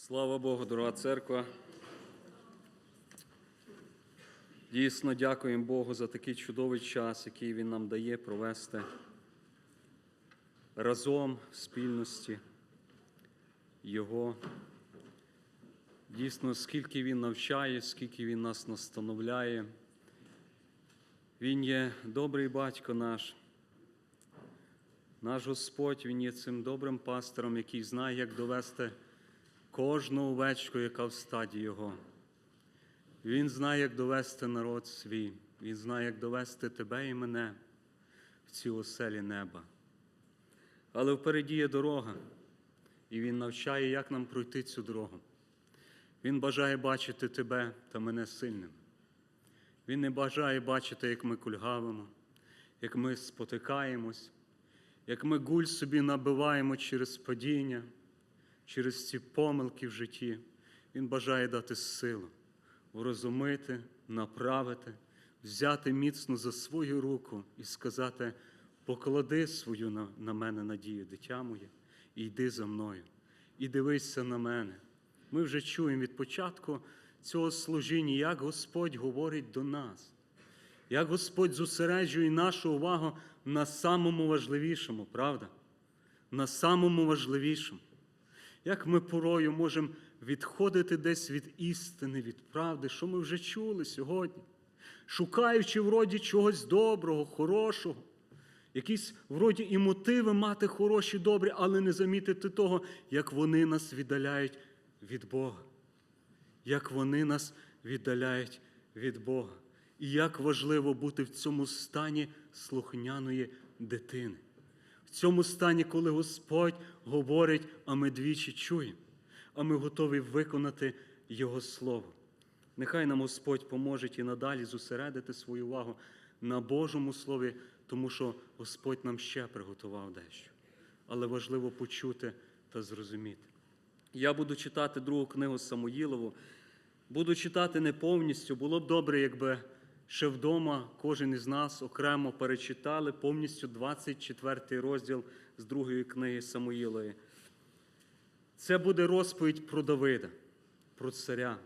Слава Богу, дорога церква. Дійсно, дякуємо Богу за такий чудовий час, який Він нам дає провести разом в спільності Його. Дійсно, скільки Він навчає, скільки Він нас настановляє. Він є добрий батько наш. Наш Господь, Він є цим добрим пастором, який знає, як довести кожну овечку, яка в стаді Його. Він знає, як довести народ свій, Він знає, як довести тебе і мене в ці оселі неба. Але впереді є дорога, і Він навчає, як нам пройти цю дорогу. Він бажає бачити тебе та мене сильним. Він не бажає бачити, як ми кульгавимо, як ми спотикаємось, як ми гуль собі набиваємо через падіння, через ці помилки в житті. Він бажає дати силу, врозумити, направити, взяти міцно за свою руку і сказати: поклади свою на, на мене надію, дитя моє, і йди за мною, і дивися на мене. Ми вже чуємо від початку цього служіння, як Господь говорить до нас, як Господь зосереджує нашу увагу на самому важливішому, правда? На самому важливішому. Як ми порою можемо відходити десь від істини, від правди, що ми вже чули сьогодні, шукаючи вроді чогось доброго, хорошого, якісь вроді і мотиви мати хороші, добрі, але не замітити того, як вони нас віддаляють від Бога, як вони нас віддаляють від Бога. І як важливо бути в цьому стані слухняної дитини. В цьому стані, коли Господь говорить, а ми двічі чуємо, а ми готові виконати Його Слово. Нехай нам Господь поможе і надалі зосередити свою увагу на Божому Слові, тому що Господь нам ще приготував дещо. Але важливо почути та зрозуміти. Я буду читати другу книгу Самуїлову. Буду читати не повністю. Було б добре, якби ще вдома кожен із нас окремо перечитали повністю 24 розділ з другої книги Самуїлової. Це буде розповідь про Давида, про царя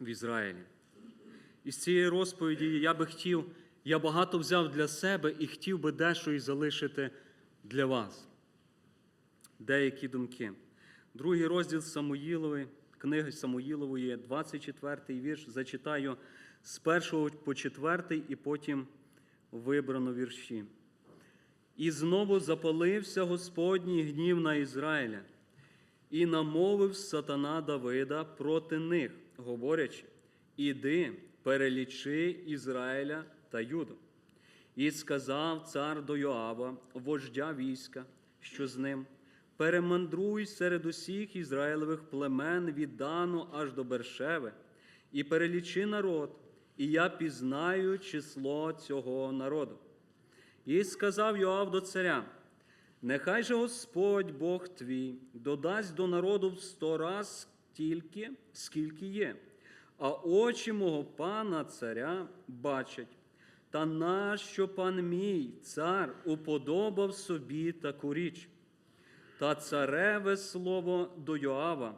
в Ізраїлі. І з цієї розповіді я би хотів, я багато взяв для себе і хотів би дещо і залишити для вас. Деякі думки. Другий розділ Самуїлової, книги Самуїлової, 24 вірш, зачитаю з першого по четвертий і потім вибрано вірші. І знову запалився Господній гнів на Ізраїля, і намовив сатана Давида проти них, говорячи: Іди, перелічи Ізраїля та Юду. І сказав цар до Йоава, вождя війська, що з ним, перемандруй серед усіх Ізраїлевих племен від Дану аж до Бершеви, і перелічи народ, і я пізнаю число цього народу. І сказав Йоав до царя: Нехай же Господь Бог твій додасть до народу в сто раз стільки, скільки є, а очі мого пана царя бачать. Та нащо пан мій цар уподобав собі таку річ? Та цареве слово до Йоава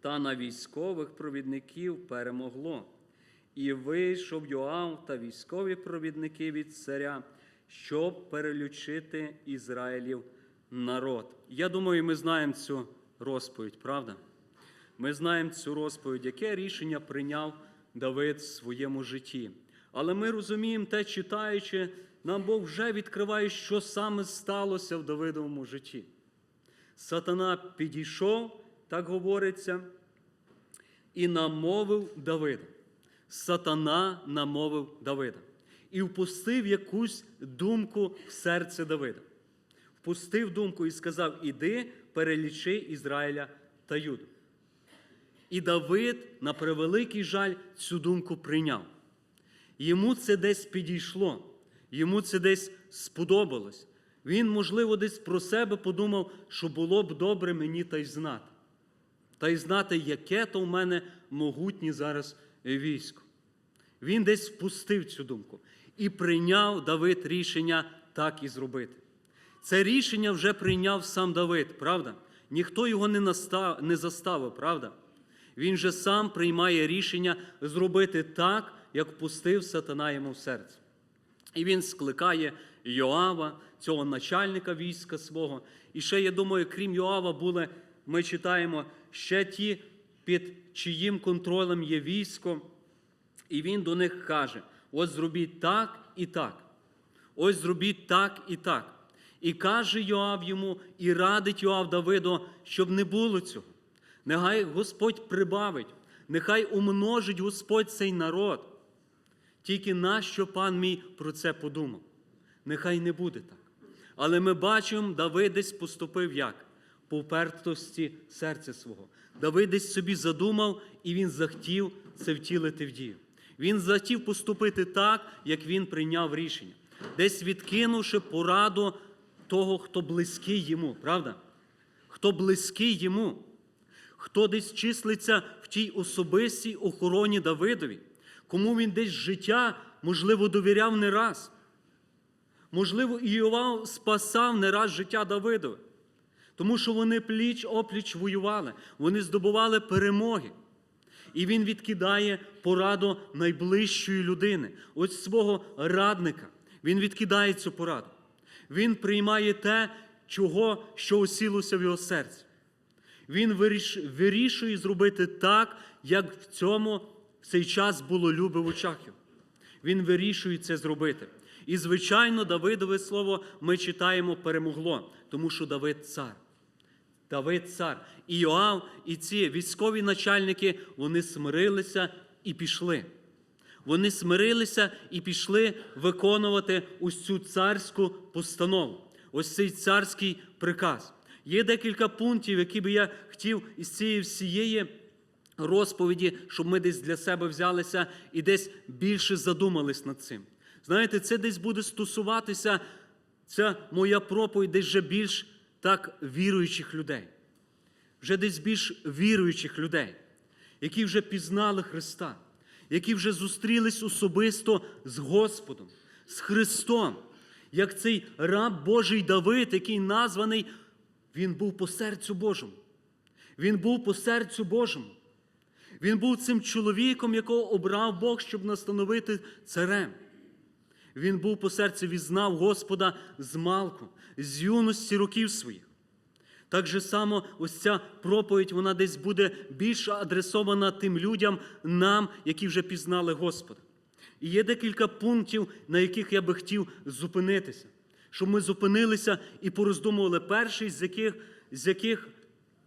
та на військових провідників перемогло. І вийшов Йоав та військові провідники від царя, щоб перелючити Ізраїлів народ. Я думаю, ми знаємо цю розповідь, правда? Ми знаємо цю розповідь, яке рішення прийняв Давид в своєму житті. Але ми розуміємо те, читаючи, нам Бог вже відкриває, що саме сталося в Давидовому житті. Сатана підійшов, так говориться, і намовив Давида. Сатана намовив Давида і впустив якусь думку в серце Давида. Впустив думку і сказав: Іди, перелічи Ізраїля та Юду. І Давид, на превеликий жаль, цю думку прийняв. Йому це десь підійшло, йому це десь сподобалось. Він, можливо, десь про себе подумав, що було б добре мені та й знати. Та й знати, яке то в мене могутнє зараз військо. Він десь впустив цю думку і прийняв Давид рішення так і зробити. Це рішення вже прийняв сам Давид, правда? Ніхто його не, настав, не заставив, правда? Він же сам приймає рішення зробити так, як впустив сатана йому в серце. І він скликає Йоава, цього начальника війська свого. І ще, я думаю, крім Йоава, були, ми читаємо ще ті, під чиїм контролем є військо. І він до них каже: ось зробіть так і так. Ось зробіть так і так. І каже Йоав йому, і радить Йоав Давиду, щоб не було цього. Нехай Господь прибавить, нехай умножить Господь цей народ. Тільки нащо пан мій про це подумав? Нехай не буде так. Але ми бачимо, Давид десь поступив як? По впертості серця свого. Давид десь собі задумав, і він захотів це втілити в дію. Він захотів поступити так, як він прийняв рішення, десь відкинувши пораду того, хто близький йому, правда? Хто близький йому, хто десь числиться в тій особистій охороні Давидові, кому він десь життя, можливо, довіряв не раз. Можливо, Іова спасав не раз життя Давидове, тому що вони пліч опліч воювали, вони здобували перемоги. І він відкидає пораду найближчої людини, ось свого радника. Він відкидає цю пораду. Він приймає те, чого, що осілося в його серці. Він вирішує зробити так, як в цьому в цей час було любе в очах його. Він вирішує це зробити. І, звичайно, Давидове слово ми читаємо перемогло, тому що Давид цар. Давид цар. І Йоав, і ці військові начальники, вони смирилися і пішли. Вони смирилися і пішли виконувати ось цю царську постанову, ось цей царський приказ. Є декілька пунктів, які би я хотів із цієї всієї розповіді, щоб ми десь для себе взялися і десь більше задумались над цим. Знаєте, це десь буде стосуватися, ця моя проповідь десь вже більш так віруючих людей, вже десь більш віруючих людей, які вже пізнали Христа, які вже зустрілись особисто з Господом, з Христом, як цей раб Божий Давид, який названий, він був по серцю Божому. Він був по серцю Божому. Він був цим чоловіком, якого обрав Бог, щоб настановити царем. Він був по серцю, візнав Господа з малку, з юності років своїх. Так же само, ось ця проповідь, вона десь буде більш адресована тим людям, нам, які вже пізнали Господа. І є декілька пунктів, на яких я би хотів зупинитися, щоб ми зупинилися і пороздумували. Перший з яких, з яких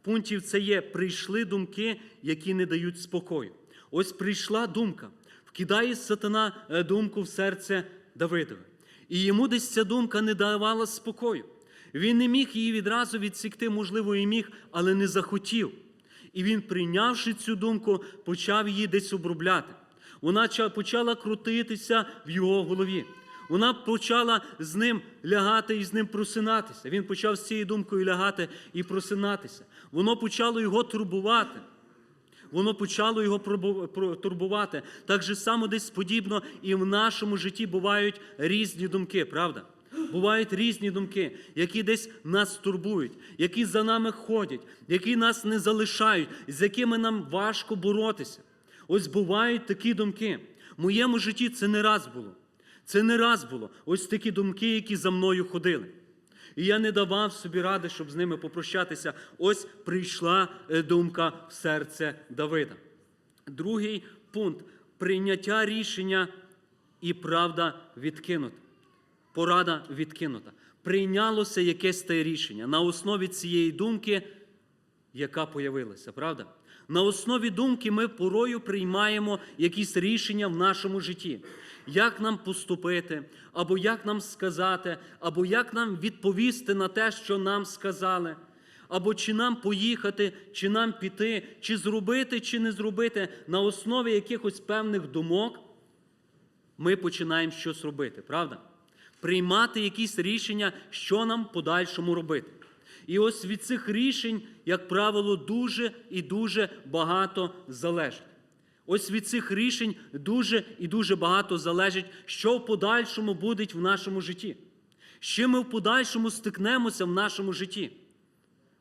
пунктів це є прийшли думки, які не дають спокою. Ось прийшла думка, вкидає сатана е, думку в серце Давидове. І йому десь ця думка не давала спокою. Він не міг її відразу відсікти, можливо, і міг, але не захотів. І він, прийнявши цю думку, почав її десь обробляти. Вона почала крутитися в його голові. Вона почала з ним лягати і з ним просинатися. Він почав з цією думкою лягати і просинатися. Воно почало його турбувати. Воно почало його турбувати. Так же само десь подібно і в нашому житті бувають різні думки, правда? Бувають різні думки, які десь нас турбують, які за нами ходять, які нас не залишають, з якими нам важко боротися. Ось бувають такі думки. В моєму житті це не раз було. Це не раз було. Ось такі думки, які за мною ходили. І я не давав собі ради, щоб з ними попрощатися. Ось прийшла е, думка в серце Давида. Другий пункт прийняття рішення і правда відкинута. Порада відкинута. Прийнялося якесь те рішення на основі цієї думки, яка появилася, правда? На основі думки ми порою приймаємо якісь рішення в нашому житті. Як нам поступити, або як нам сказати, або як нам відповісти на те, що нам сказали, або чи нам поїхати, чи нам піти, чи зробити, чи не зробити, на основі якихось певних думок ми починаємо щось робити, правда? Приймати якісь рішення, що нам подальшому робити. І ось від цих рішень, як правило, дуже і дуже багато залежить. Ось від цих рішень дуже і дуже багато залежить, що в подальшому буде в нашому житті. З чим ми в подальшому стикнемося в нашому житті.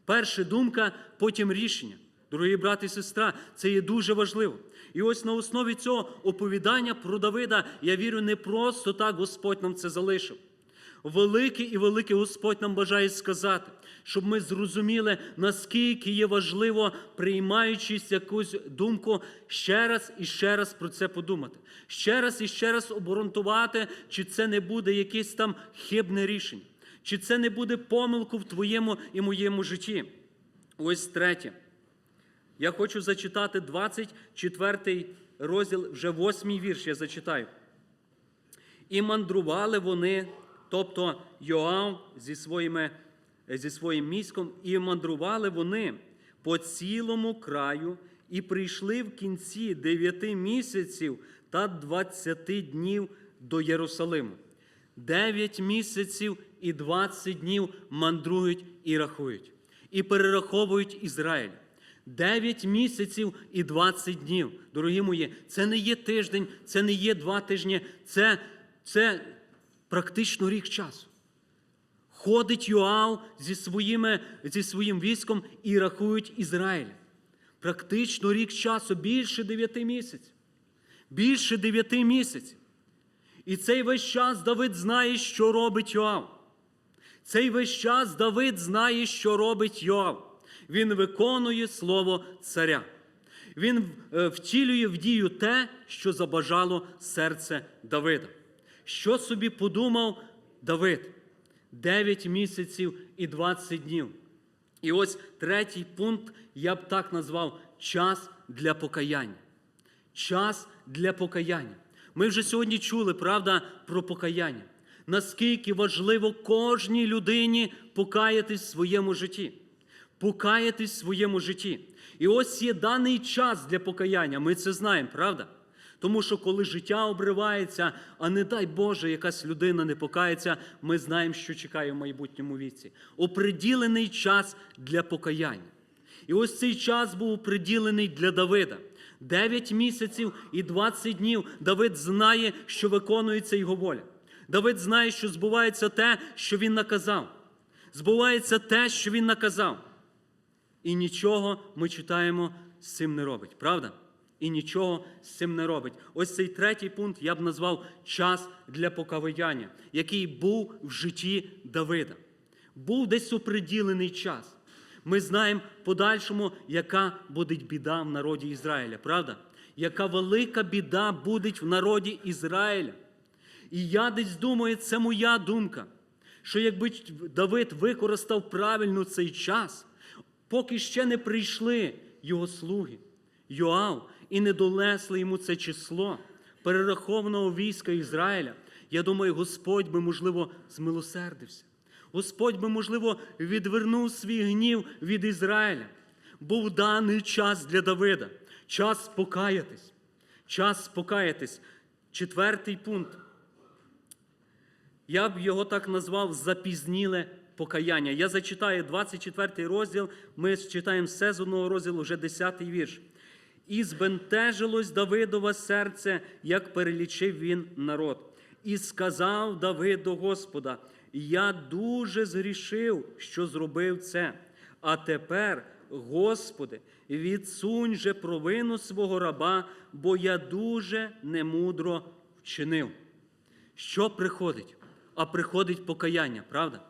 Перша думка, потім рішення. Дорогі брати і сестра, це є дуже важливо. І ось на основі цього оповідання про Давида, я вірю, не просто так Господь нам це залишив. Великий і великий Господь нам бажає сказати, щоб ми зрозуміли, наскільки є важливо, приймаючись якусь думку, ще раз і ще раз про це подумати. Ще раз і ще раз обґрунтувати, чи це не буде якесь там хибне рішення, чи це не буде помилку в твоєму і моєму житті. Ось третє. Я хочу зачитати 24 розділ, вже 8 вірш я зачитаю. І мандрували вони, тобто Йоав зі, своїми, зі своїм міськом, і мандрували вони по цілому краю, і прийшли в кінці дев'яти місяців та двадцяти днів до Єрусалиму. Дев'ять місяців і двадцять днів мандрують і рахують, і перераховують Ізраїль. Дев'ять місяців і 20 днів. Дорогі мої, це не є тиждень, це не є два тижні, це, це практично рік часу. Ходить Йоав зі, своїми, зі своїм військом і рахують Ізраїль. Практично рік часу, більше дев'яти місяців. Більше дев'яти місяців. І цей весь час Давид знає, що робить Йоав. Цей весь час Давид знає, що робить Йоав. Він виконує слово царя. Він е, втілює в дію те, що забажало серце Давида. Що собі подумав Давид? Дев'ять місяців і 20 днів. І ось третій пункт я б так назвав час для покаяння. Час для покаяння. Ми вже сьогодні чули, правда, про покаяння. Наскільки важливо кожній людині покаятись в своєму житті. Покаятись в своєму житті. І ось є даний час для покаяння. Ми це знаємо, правда? Тому що коли життя обривається, а не дай Боже, якась людина не покається, ми знаємо, що чекає в майбутньому віці. Оприділений час для покаяння. І ось цей час був приділений для Давида. Дев'ять місяців і 20 днів Давид знає, що виконується його воля. Давид знає, що збувається те, що він наказав. Збувається те, що він наказав. І нічого ми читаємо з цим не робить, правда? І нічого з цим не робить. Ось цей третій пункт я б назвав час для покаяння, який був в житті Давида. Був десь оприділений час. Ми знаємо подальшому, яка буде біда в народі Ізраїля, правда? Яка велика біда буде в народі Ізраїля. І я десь думаю, це моя думка, що якби Давид використав правильно цей час, поки ще не прийшли його слуги, Йоав, і не долесли йому це число перерахованого війська Ізраїля, я думаю, Господь би, можливо, змилосердився. Господь би, можливо, відвернув свій гнів від Ізраїля. Був даний час для Давида, час покаятись. Час покаятись. Четвертий пункт. Я б його так назвав запізніле покаяння. Я зачитаю 24 розділ, ми читаємо все з одного розділу, вже 10 вірш. І збентежилось Давидове серце, як перелічив він народ. І сказав Давид до Господа: Я дуже згрішив, що зробив це. А тепер, Господи, відсунь же провину свого раба, бо я дуже немудро вчинив. Що приходить? А приходить покаяння, правда?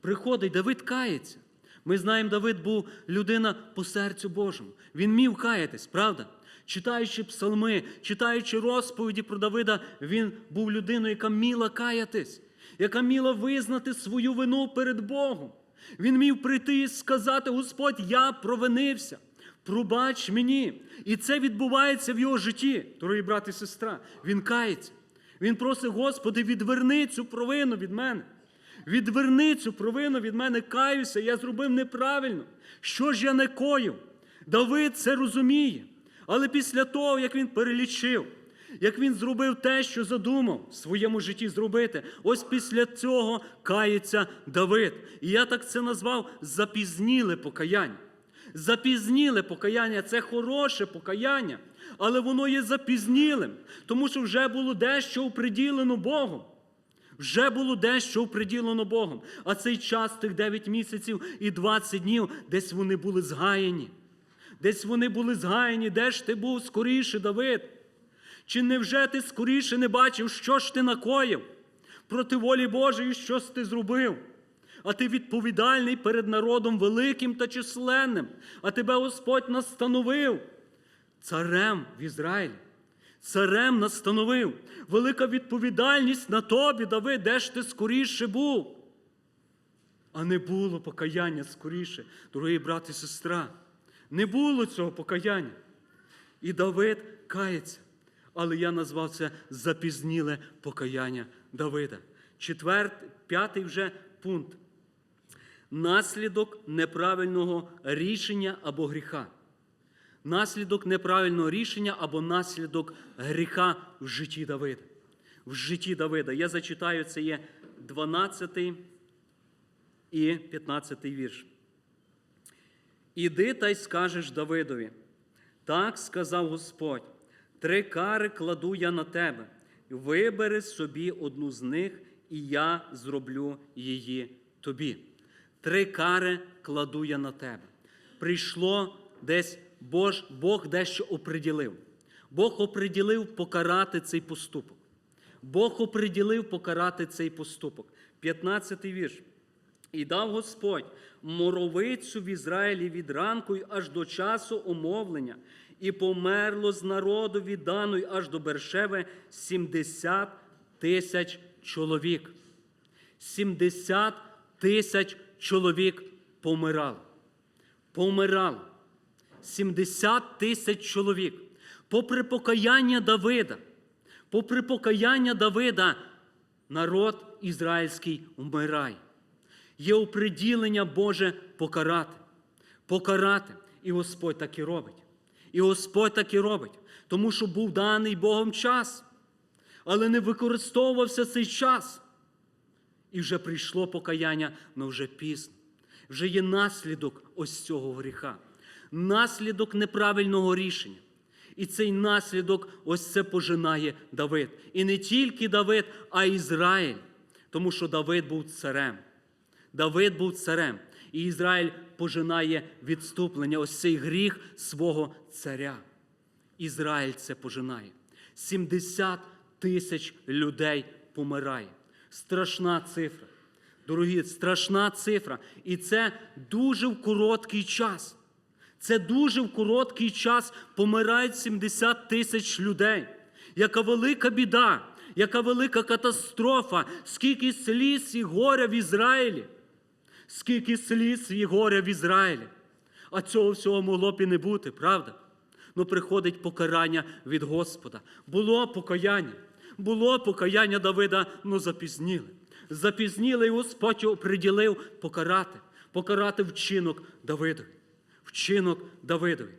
Приходить, Давид кається. Ми знаємо, Давид був людина по серцю Божому. Він міг каятись, правда? Читаючи псалми, читаючи розповіді про Давида, він був людиною, яка міла каятись, яка міла визнати свою вину перед Богом. Він міг прийти і сказати: Господь, я провинився, пробач мені. І це відбувається в його житті, дорогі брати і сестра. Він кається. Він просить, Господи, відверни цю провину від мене. Відверни цю провину від мене, каюся, я зробив неправильно. Що ж я не коїв? Давид це розуміє. Але після того, як він перелічив, як він зробив те, що задумав в своєму житті зробити, ось після цього кається Давид. І я так це назвав запізніле покаяння. Запізніле покаяння це хороше покаяння, але воно є запізнілим, тому що вже було дещо оприділено Богом. Вже було дещо приділено Богом. А цей час, тих 9 місяців і 20 днів, десь вони були згаяні. Десь вони були згаяні, де ж ти був скоріше, Давид? Чи невже ти скоріше не бачив, що ж ти накоїв? Проти волі Божої, що ж ти зробив? А ти відповідальний перед народом великим та численним, а тебе Господь настановив царем в Ізраїлі. Царем настановив. Велика відповідальність на тобі, Давид, де ж ти скоріше був? А не було покаяння скоріше, дорогі брат і сестра. Не було цього покаяння. І Давид кається. Але я назвав це запізніле покаяння Давида. Четвертий, п'ятий вже пункт. Наслідок неправильного рішення або гріха. Наслідок неправильного рішення або наслідок гріха в житті Давида. В житті Давида. Я зачитаю, це є 12 і 15 вірш. Іди та й скажеш Давидові. Так сказав Господь: три кари кладу я на тебе, вибери собі одну з них, і я зроблю її тобі. Три кари кладу я на тебе. Прийшло десь Бож, Бог дещо оприділив. Бог оприділив покарати цей поступок. Бог оприділив покарати цей поступок. 15 вірш. І дав Господь моровицю в Ізраїлі від ранку й аж до часу омовлення, і померло з народу від Дану й аж до Бершеви 70 тисяч чоловік. 70 тисяч чоловік помирало. Помирало. 70 тисяч чоловік. Попри покаяння Давида, попри покаяння Давида, народ ізраїльський вмирає. Є оприділення Боже покарати. Покарати. І Господь так і робить. І Господь так і робить. Тому що був даний Богом час, але не використовувався цей час. І вже прийшло покаяння, але вже пізно. Вже є наслідок ось цього гріха, наслідок неправильного рішення. І цей наслідок ось це пожинає Давид. І не тільки Давид, а Ізраїль. Тому що Давид був царем. Давид був царем. І Ізраїль пожинає відступлення, ось цей гріх свого царя. Ізраїль це пожинає. 70 тисяч людей помирає. Страшна цифра. Дорогі, страшна цифра. І це дуже в короткий час. Це дуже в короткий час помирають 70 тисяч людей. Яка велика біда, яка велика катастрофа, скільки сліз і горя в Ізраїлі. Скільки сліз і горя в Ізраїлі. А цього всього могло б і не бути, правда? Ну приходить покарання від Господа. Було покаяння. Було покаяння Давида, ну запізніли. Запізніли, і Господь оприділив покарати, покарати вчинок Давидові. Вчинок Давидові.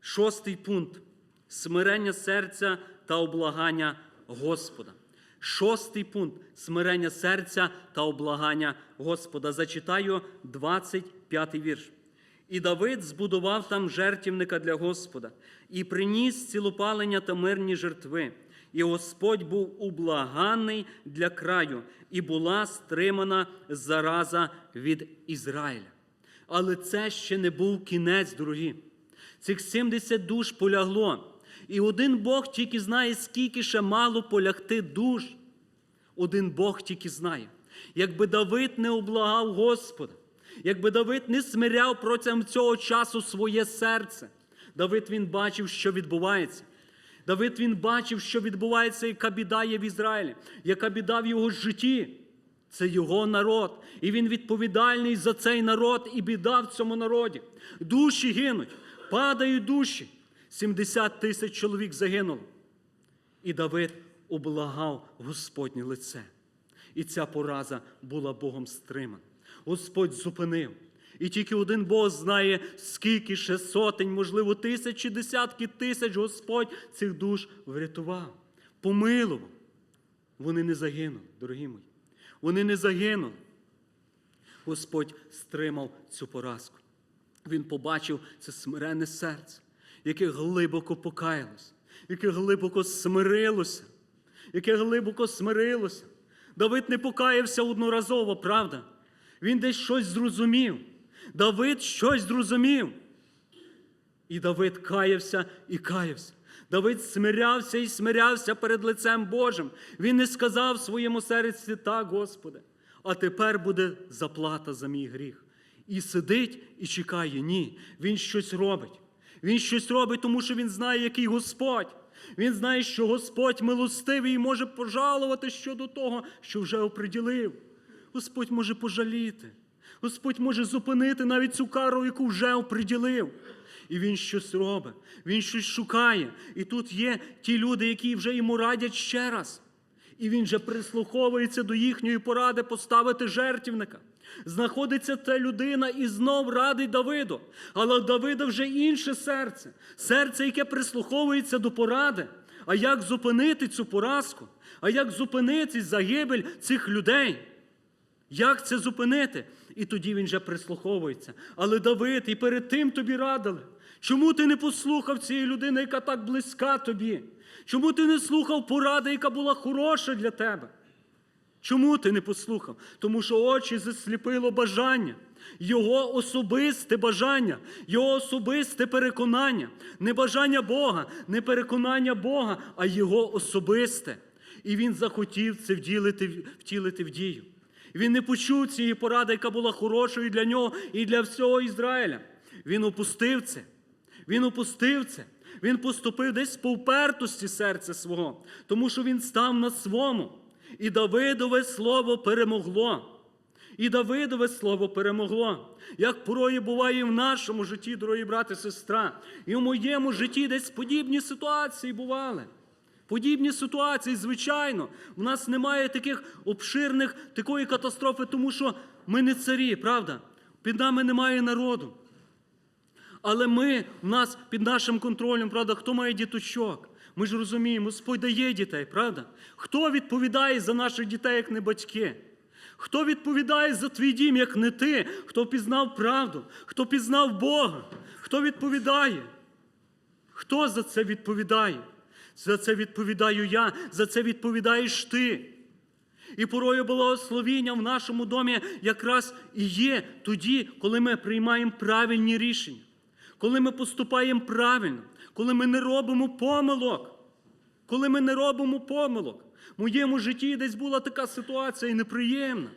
Шостий пункт смирення серця та облагання Господа. Шостий пункт смирення серця та облагання Господа. Зачитаю 25 вірш. І Давид збудував там жертівника для Господа, і приніс цілопалення та мирні жертви. І Господь був ублаганий для краю, і була стримана зараза від Ізраїля. Але це ще не був кінець, дорогі. Цих 70 душ полягло. І один Бог тільки знає, скільки ще мало полягти душ. Один Бог тільки знає. Якби Давид не облагав Господа, якби Давид не смиряв протягом цього часу своє серце, Давид він бачив, що відбувається. Давид він бачив, що відбувається, яка біда є в Ізраїлі, яка біда в його житті. Це його народ. І він відповідальний за цей народ і біда в цьому народі. Душі гинуть, падають душі. 70 тисяч чоловік загинуло. І Давид облагав Господнє лице. І ця пораза була Богом стримана. Господь зупинив. І тільки один Бог знає, скільки ще сотень, можливо, тисячі, десятки тисяч Господь цих душ врятував, помилував. Вони не загинули, дорогі мої. Вони не загинули. Господь стримав цю поразку. Він побачив це смирене серце, яке глибоко покаялося, яке глибоко смирилося, яке глибоко смирилося. Давид не покаявся одноразово, правда? Він десь щось зрозумів. Давид щось зрозумів. І Давид каявся і каявся. Давид смирявся і смирявся перед лицем Божим. Він не сказав своєму серці так, Господи, а тепер буде заплата за мій гріх. І сидить і чекає. Ні. Він щось робить. Він щось робить, тому що він знає, який Господь. Він знає, що Господь милостивий і може пожалувати щодо того, що вже оприділив. Господь може пожаліти. Господь може зупинити навіть цю кару, яку вже оприділив. І він щось робить, він щось шукає. І тут є ті люди, які вже йому радять ще раз. І він же прислуховується до їхньої поради поставити жертівника. Знаходиться та людина і знов радить Давиду. Але Давида вже інше серце. Серце, яке прислуховується до поради. А як зупинити цю поразку? А як зупинити загибель цих людей? Як це зупинити? І тоді він вже прислуховується. Але Давид, і перед тим тобі радили. Чому ти не послухав цієї людини, яка так близька тобі? Чому ти не слухав поради, яка була хороша для тебе? Чому ти не послухав? Тому що очі засліпило бажання, його особисте бажання, його особисте переконання, не бажання Бога, не переконання Бога, а його особисте. І він захотів це втілити, втілити в дію. Він не почув цієї поради, яка була хорошою для нього і для всього Ізраїля. Він опустив це. Він опустив це. Він поступив десь по впертості серця свого, тому що він став на свому. І Давидове слово перемогло. І Давидове слово перемогло. Як порої буває і в нашому житті, дорогі брати і сестра. І в моєму житті десь подібні ситуації бували. Подібні ситуації, звичайно, в нас немає таких обширних, такої катастрофи, тому що ми не царі, правда? Під нами немає народу. Але ми, в нас під нашим контролем, правда, хто має діточок? Ми ж розуміємо, Господь дає дітей, правда? Хто відповідає за наших дітей, як не батьки? Хто відповідає за твій дім, як не ти? Хто пізнав правду, хто пізнав Бога? Хто відповідає? Хто за це відповідає? За це відповідаю я, за це відповідаєш ти. І порою благословіння в нашому домі якраз і є тоді, коли ми приймаємо правильні рішення, коли ми поступаємо правильно, коли ми не робимо помилок, коли ми не робимо помилок. В моєму житті десь була така ситуація і неприємна.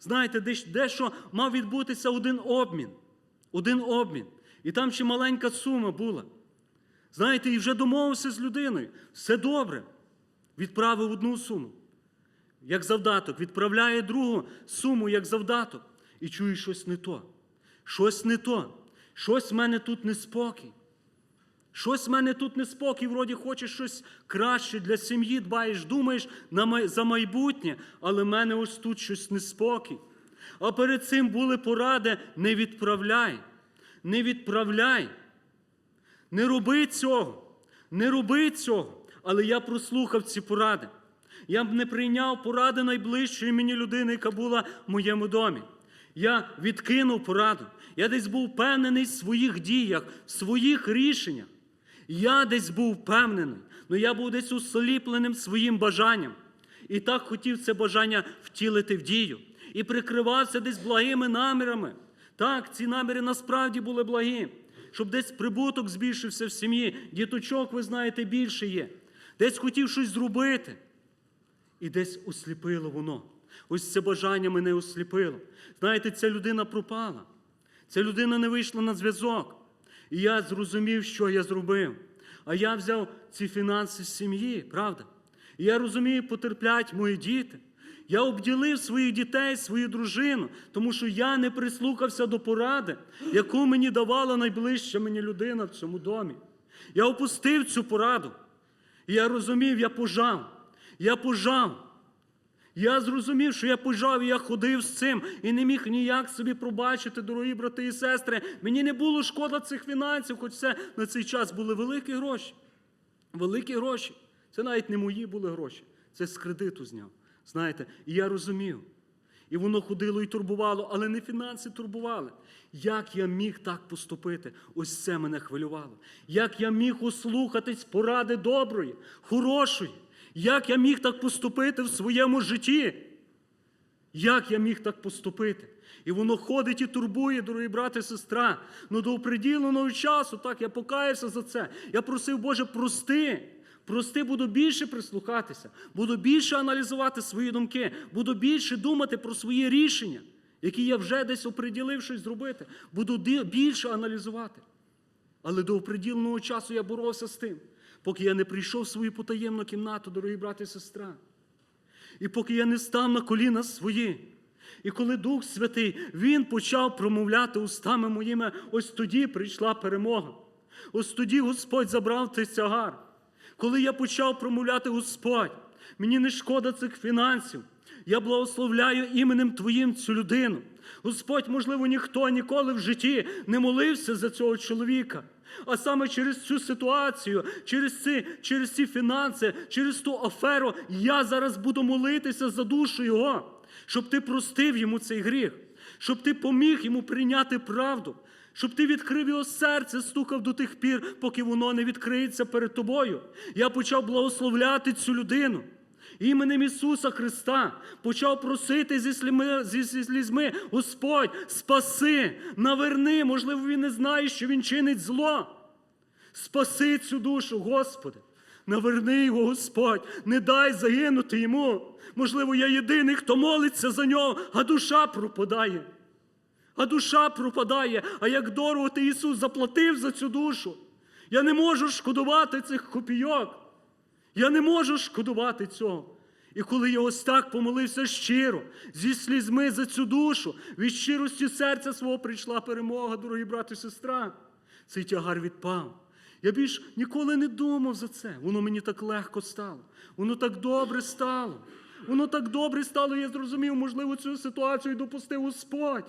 Знаєте, дещо мав відбутися один обмін. Один обмін. І там ще маленька сума була. Знаєте, і вже домовився з людиною. Все добре. Відправив одну суму, як завдаток, відправляє другу суму, як завдаток. І чує щось не то. Щось не то. Щось в мене тут неспокій. Щось в мене тут неспокій, вроді хочеш щось краще для сім'ї, дбаєш, думаєш на за майбутнє, але в мене ось тут щось неспокій. А перед цим були поради: не відправляй, не відправляй. Не роби цього, не роби цього. Але я прослухав ці поради. Я б не прийняв поради найближчої мені людини, яка була в моєму домі. Я відкинув пораду. Я десь був впевнений в своїх діях, в своїх рішеннях. Я десь був впевнений, але я був десь усліпленим своїм бажанням. І так хотів це бажання втілити в дію. І прикривався десь благими намірами. Так, ці наміри насправді були благі щоб десь прибуток збільшився в сім'ї, діточок, ви знаєте, більше є. Десь хотів щось зробити. І десь осліпило воно. Ось це бажання мене осліпило. Знаєте, ця людина пропала. Ця людина не вийшла на зв'язок. І я зрозумів, що я зробив. А я взяв ці фінанси з сім'ї, правда? І я розумію, потерплять мої діти. Я обділив своїх дітей, свою дружину, тому що я не прислухався до поради, яку мені давала найближча мені людина в цьому домі. Я опустив цю пораду. І я розумів, я пожав. Я пожав. Я зрозумів, що я пожав, і я ходив з цим і не міг ніяк собі пробачити, дорогі брати і сестри. Мені не було шкода цих фінансів, хоч це на цей час були великі гроші. Великі гроші. Це навіть не мої були гроші. Це з кредиту зняв. Знаєте, і я розумів. І воно ходило і турбувало, але не фінанси турбували. Як я міг так поступити? Ось це мене хвилювало. Як я міг услухатись поради доброї, хорошої. Як я міг так поступити в своєму житті? Як я міг так поступити? І воно ходить і турбує, дорогі брати і сестра. Ну до оприділеного часу, так, я покаявся за це. Я просив, Боже, прости. Прости, буду більше прислухатися, буду більше аналізувати свої думки, буду більше думати про свої рішення, які я вже десь оприділив щось зробити. Буду більше аналізувати. Але до оприділеного часу я боровся з тим, поки я не прийшов в свою потаємну кімнату, дорогі брати і сестра. І поки я не став на коліна свої. І коли Дух Святий Він почав промовляти устами моїми, ось тоді прийшла перемога. Ось тоді Господь забрав цей тягар. Коли я почав промовляти Господь, мені не шкода цих фінансів. Я благословляю іменем Твоїм цю людину. Господь, можливо, ніхто ніколи в житті не молився за цього чоловіка. А саме через цю ситуацію, через ці, через ці фінанси, через ту аферу, я зараз буду молитися за душу його, щоб ти простив йому цей гріх, щоб ти поміг йому прийняти правду, щоб ти відкрив його серце, стукав до тих пір, поки воно не відкриється перед тобою. Я почав благословляти цю людину. Іменем Ісуса Христа почав просити зі слізьми, зі слізьми, Господь, спаси, наверни, можливо, він не знає, що він чинить зло. Спаси цю душу, Господи. Наверни його, Господь, не дай загинути йому. Можливо, я єдиний, хто молиться за нього, а душа пропадає. А душа пропадає. А як дорого ти Ісус заплатив за цю душу. Я не можу шкодувати цих копійок. Я не можу шкодувати цього. І коли я ось так помолився щиро, зі слізьми за цю душу, від щирості серця свого прийшла перемога, дорогі брати і сестра. Цей тягар відпав. Я більш ніколи не думав за це. Воно мені так легко стало. Воно так добре стало. Воно так добре стало, я зрозумів, можливо, цю ситуацію допустив Господь,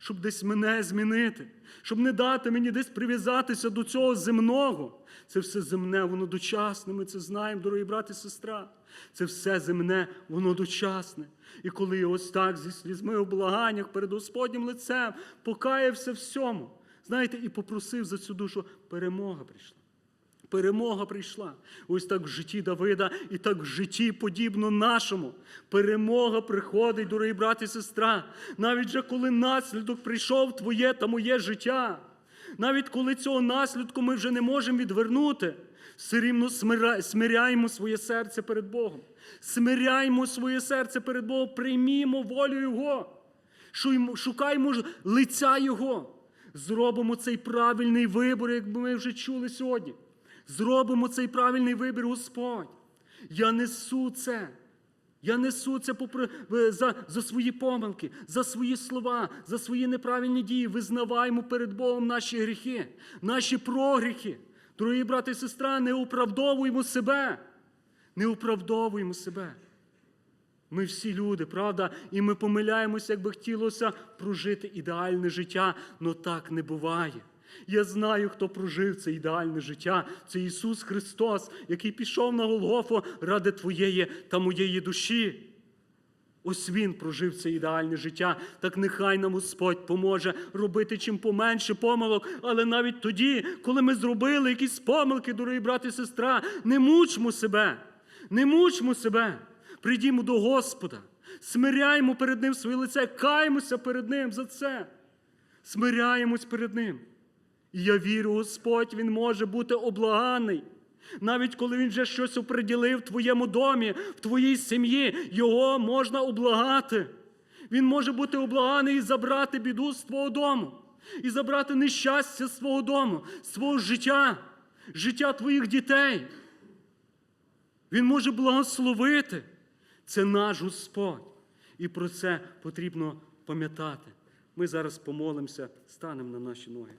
щоб десь мене змінити, щоб не дати мені десь прив'язатися до цього земного. Це все земне, воно дочасне. Ми це знаємо, дорогі брати і сестра. Це все земне, воно дочасне. І коли я ось так зі слізьми у благаннях перед Господнім лицем покаявся всьому, знаєте, і попросив за цю душу, перемога прийшла. Перемога прийшла. Ось так в житті Давида і так в житті подібно нашому. Перемога приходить, дорогі брати і сестра. Навіть же коли наслідок прийшов твоє та моє життя. Навіть коли цього наслідку ми вже не можемо відвернути, все рівно смиряємо своє серце перед Богом. Смиряємо своє серце перед Богом, приймімо волю Його. Шукаймо лиця Його. Зробимо цей правильний вибір, як ми вже чули сьогодні. Зробимо цей правильний вибір, Господь. Я несу це. Я несу це попри, за, за свої помилки, за свої слова, за свої неправильні дії. Визнаваємо перед Богом наші гріхи, наші прогріхи. Дорогі брати і сестра, не оправдовуємо себе. Не оправдовуємо себе. Ми всі люди, правда, і ми помиляємося, як би хотілося прожити ідеальне життя, але так не буває. Я знаю, хто прожив це ідеальне життя. Це Ісус Христос, який пішов на Голгофу ради твоєї та моєї душі. Ось Він прожив це ідеальне життя. Так нехай нам Господь поможе робити чим поменше помилок. Але навіть тоді, коли ми зробили якісь помилки, дорогі брати і сестра, не мучмо себе, не мучмо себе. Прийдімо до Господа, смиряємо перед Ним своє лице, каємося перед Ним за це. Смиряємось перед Ним. І я вірю, Господь, Він може бути облаганий. Навіть коли він вже щось оприділив в твоєму домі, в твоїй сім'ї, його можна облагати. Він може бути облаганий і забрати біду з твого дому, і забрати нещастя з твого дому, з твого життя, життя твоїх дітей. Він може благословити. Це наш Господь. І про це потрібно пам'ятати. Ми зараз помолимося, станемо на наші ноги.